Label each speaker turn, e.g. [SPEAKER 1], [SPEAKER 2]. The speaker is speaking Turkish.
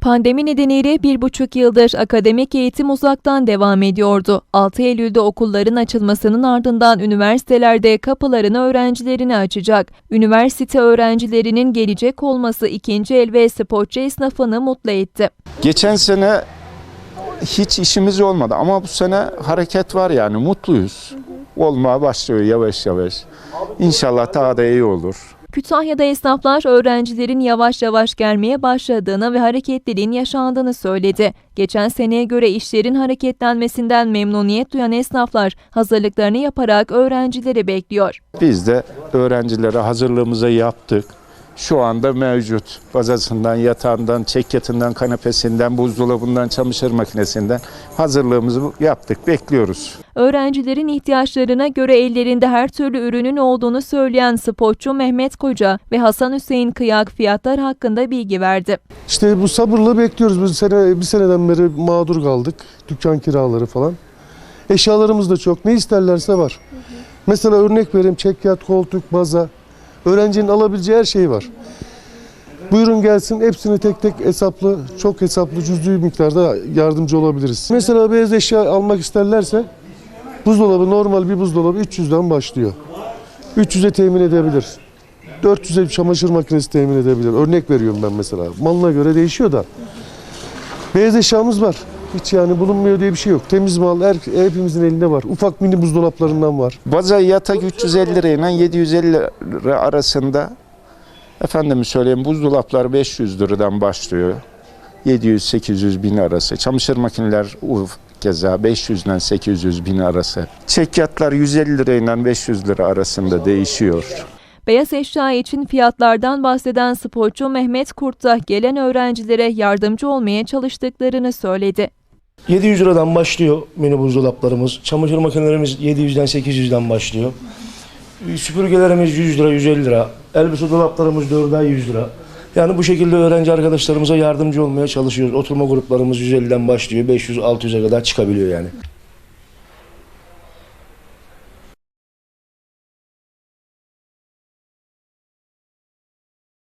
[SPEAKER 1] Pandemi nedeniyle bir buçuk yıldır akademik eğitim uzaktan devam ediyordu. 6 Eylül'de okulların açılmasının ardından üniversitelerde kapılarını öğrencilerine açacak. Üniversite öğrencilerinin gelecek olması ikinci el ve sporcu esnafını mutlu etti.
[SPEAKER 2] Geçen sene hiç işimiz olmadı ama bu sene hareket var yani mutluyuz. Olmaya başlıyor yavaş yavaş. İnşallah daha da iyi olur.
[SPEAKER 1] Kütahya'da esnaflar öğrencilerin yavaş yavaş gelmeye başladığını ve hareketliliğin yaşandığını söyledi. Geçen seneye göre işlerin hareketlenmesinden memnuniyet duyan esnaflar hazırlıklarını yaparak öğrencileri bekliyor.
[SPEAKER 2] Biz de öğrencilere hazırlığımızı yaptık. Şu anda mevcut. Bazasından, yatağından, çekyatından, kanepesinden, buzdolabından, çamaşır makinesinden hazırlığımızı yaptık. Bekliyoruz.
[SPEAKER 1] Öğrencilerin ihtiyaçlarına göre ellerinde her türlü ürünün olduğunu söyleyen sportçu Mehmet Koca ve Hasan Hüseyin Kıyak fiyatlar hakkında bilgi verdi.
[SPEAKER 3] İşte bu sabırla bekliyoruz. Bu sene bir seneden beri mağdur kaldık. Dükkan kiraları falan. Eşyalarımız da çok. Ne isterlerse var. Mesela örnek vereyim çekyat, koltuk, baza. Öğrencinin alabileceği her şey var. Buyurun gelsin hepsini tek tek hesaplı, çok hesaplı cüzdü miktarda yardımcı olabiliriz. Mesela beyaz eşya almak isterlerse buzdolabı normal bir buzdolabı 300'den başlıyor. 300'e temin edebilir. 400'e bir çamaşır makinesi temin edebilir. Örnek veriyorum ben mesela. Malına göre değişiyor da. Beyaz eşyamız var. Hiç yani bulunmuyor diye bir şey yok. Temiz mal her, hepimizin elinde var. Ufak mini buzdolaplarından var.
[SPEAKER 2] Baza yatak 350 lirayla 750 lira arasında. Efendim söyleyeyim buzdolaplar 500 liradan başlıyor. 700-800 bin arası. Çamaşır makineler uf, keza 500 ile 800 bin arası. Çekyatlar 150 lirayla 500 lira arasında değişiyor.
[SPEAKER 1] Beyaz eşya için fiyatlardan bahseden sportçu Mehmet Kurt da gelen öğrencilere yardımcı olmaya çalıştıklarını söyledi.
[SPEAKER 4] 700 liradan başlıyor mini buzdolaplarımız. Çamaşır makinelerimiz 700'den 800'den başlıyor. Süpürgelerimiz 100 lira, 150 lira. Elbise dolaplarımız 4'den 100 lira. Yani bu şekilde öğrenci arkadaşlarımıza yardımcı olmaya çalışıyoruz. Oturma gruplarımız 150'den başlıyor, 500-600'e kadar çıkabiliyor yani.